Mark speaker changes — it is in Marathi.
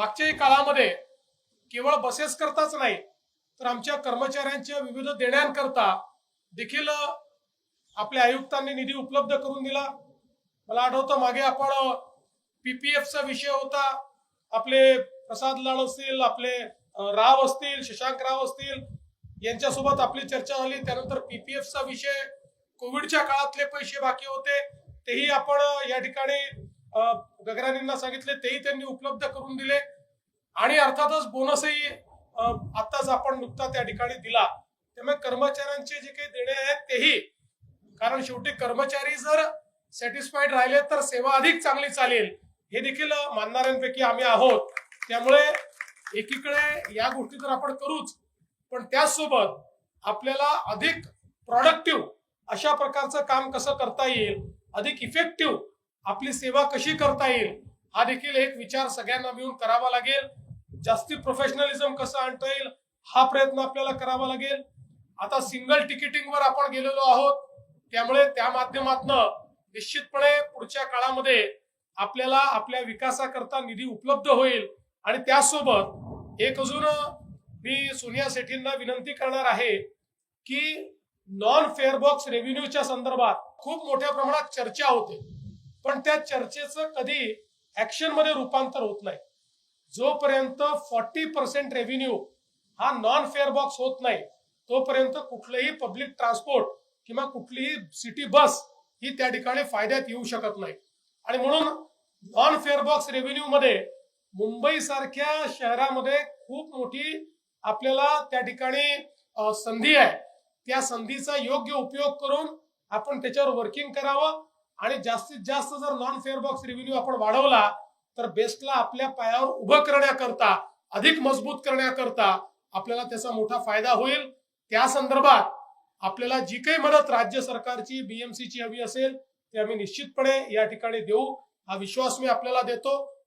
Speaker 1: मागच्याही काळामध्ये केवळ बसेस करताच नाही तर आमच्या कर्मचाऱ्यांच्या विविध देण्यांकरता देखील आपल्या आयुक्तांनी निधी उपलब्ध करून दिला. मला आठवतं मागे आपण पीपीएफचा विषय होता. आपले प्रसाद लाड असतील आपले राव असतील शशांक राव असतील यांच्यासोबत आपली चर्चा झाली. त्यानंतर पीपीएफचा विषय कोविडच्या काळातले पैसे बाकी होते. तेही आपण या ठिकाणी गगरानींना सांगितले तेही त्यांनी उपलब्ध करून दिले. आणि अर्थातच बोनसही आताच आपण नुकता त्या ठिकाणी दिला. त्यामुळे कर्मचाऱ्यांचे जे काही देणे आहेत तेही. कारण शेवटी कर्मचारी जर सॅटिस्फाईड राहिले तर सेवा अधिक चांगली चालेल. हे देखील मानणाऱ्यांपैकी आम्ही आहोत. त्यामुळे एकीकडे या गोष्टी तर आपण करूच. पण त्याचसोबत आपल्याला अधिक प्रॉडक्टिव्ह अशा प्रकारचं काम कसं करता येईल? अधिक इफेक्टिव्ह आपली सेवा कशी करता येईल हा देखील एक विचार सगळ्यांना मिळून करावा लागेल. जास्ती प्रोफेशनलिझम कसं आणता येईल हा प्रयत्न आपल्याला करावा लागेल. आता सिंगल तिकिटिंगवर आपण गेलेलो आहोत त्यामुळे त्या माध्यमातनं निश्चितपणे पुढच्या काळामध्ये आपल्याला आपल्या विकासाकरता निधी उपलब्ध होईल. आणि त्याचसोबत एक अजून मी सोनिया सेठींना विनंती करणार आहे की नॉन फेअर बॉक्स रेव्हेन्यूच्या संदर्भात खूप मोठ्या प्रमाणात चर्चा होते. पण त्या चर्चेचं कधी ऍक्शनमध्ये रूपांतर होत नाही. जोपर्यंत फॉर्टी पर्सेंट रेव्हेन्यू हा नॉन फेअर बॉक्स होत नाही तोपर्यंत कुठलंही पब्लिक ट्रान्सपोर्ट किंवा कुठलीही सिटी बस ही त्या ठिकाणी फायद्यात येऊ शकत नाही. आणि म्हणून नॉन फेअर बॉक्स रेव्हेन्यू मध्ये मुंबई सारख्या शहरामध्ये खूप मोठी आपल्याला त्या ठिकाणी संधी आहे. त्या संधीचा योग्य उपयोग करून आपण त्याच्यावर वर्किंग करावं. आणि जास्तीत जास्त जर नॉन फेअर बॉक्स रेव्हेन्यू आपण वाढवला तर बेस्टला आपल्या पायावर उभं करण्याकरता अधिक मजबूत करण्याकरता आपल्याला त्याचा मोठा फायदा होईल. त्या संदर्भात आपल्याला जी काही मदत राज्य सरकारची बीएमसीची हवी असेल ती आम्ही निश्चितपणे या ठिकाणी देऊ. हा विश्वास मी आपल्याला देतो.